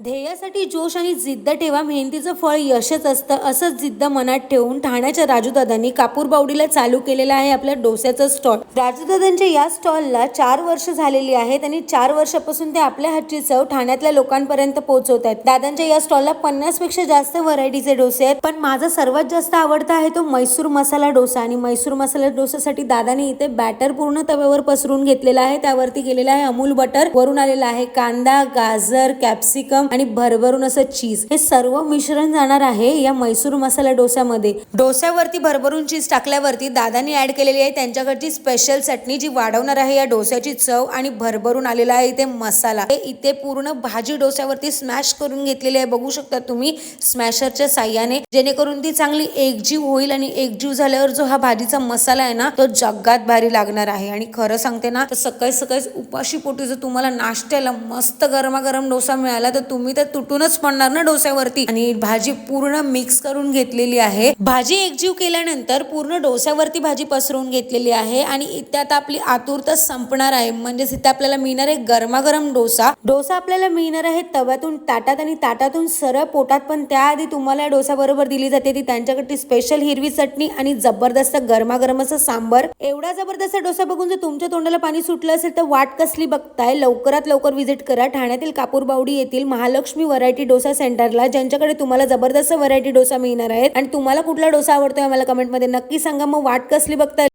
ध्येयासाठी जोश आणि जिद्द ठेवा. मेहनतीचं फळ यशच असतं. असंच जिद्द मनात ठेवून ठाण्याच्या राजूदादांनी कापूरबावडीला चालू केलेलं आहे आपल्या डोस्याचं स्टॉल. राजूदादांच्या या स्टॉलला चार वर्ष झालेली आहेत आणि चार वर्षापासून ते आपल्या हातची चव ठाण्यातल्या लोकांपर्यंत पोहोचवत आहेत. दादांच्या या स्टॉलला पन्नासपेक्षा जास्त व्हरायटीचे डोसे आहेत. पण माझा सर्वात जास्त आवडता आहे तो मैसूर मसाला डोसा आणि मैसूर मसाला डोसासाठी दादाने इथे बॅटर पूर्ण तव्यावर पसरून घेतलेला आहे. त्यावरती गेलेला आहे अमूल बटर. वरून आलेला आहे कांदा गाजर कॅप्सिकम आणि भरभरून असं चीज हे सर्व मिश्रण जाणार आहे या मैसूर मसाला डोस्यामध्ये. डोस्यावरती भरभरून चीज टाकल्यावरती दादानी ऍड केलेली आहे त्यांच्याकडची स्पेशल चटणी जी वाढवणार आहे या डोस्याची चव आणि भरभरून आलेला आहे इथे मसाला. हे इथे पूर्ण भाजी डोस्यावरती स्मॅश करून घेतलेली आहे. बघू शकता तुम्ही स्मॅशरच्या साह्याने. जेणेकरून ती चांगली एकजीव होईल आणि एकजीव झाल्यावर जो हा भाजीचा मसाला आहे ना तो जगात भारी लागणार आहे. आणि खरं सांगते ना तर सकाळी सकाळी उपाशी पोटी जर तुम्हाला नाश्त्याला मस्त गरमागरम डोसा मिळाला तर तुम्ही तर तुटूनच पडणार ना डोस्यावरती. आणि भाजी पूर्ण मिक्स करून घेतलेली आहे. भाजी एकजीव केल्यानंतर पूर्ण डोस्यावरती भाजी पसरवून घेतलेली आहे. आणि त्यात आता आपली आतुरता संपणार आहे. म्हणजेच इथे आपल्याला मिळणार आहे गरमागरम डोसा. डोसा आपल्याला मिळणार आहे तव्यातून ताटात आणि ताटातून सरळ पोटात. पण त्याआधी तुम्हाला या डोसा बरोबर दिली जाते ती त्यांच्याकडची स्पेशल हिरवी चटणी आणि जबरदस्त गरमागरम असं सांबर. एवढा जबरदस्त डोसा बघून जर तुमच्या तोंडाला पाणी सुटलं असेल तर वाट कसली बघताय? लवकरात लवकर व्हिजिट करा. ठाण्यातील कापूरबावडी येथील महालक्ष्मी व्हरायटी डोसा सेंटरला ज्यांच्याकडे तुम्हाला जबरदस्त व्हरायटी डोसा मिळणार आहेत आणि तुम्हाला कुठला डोसा आवडतोय मला कमेंटमध्ये नक्की सांगा. मग वाट कसली बघताय?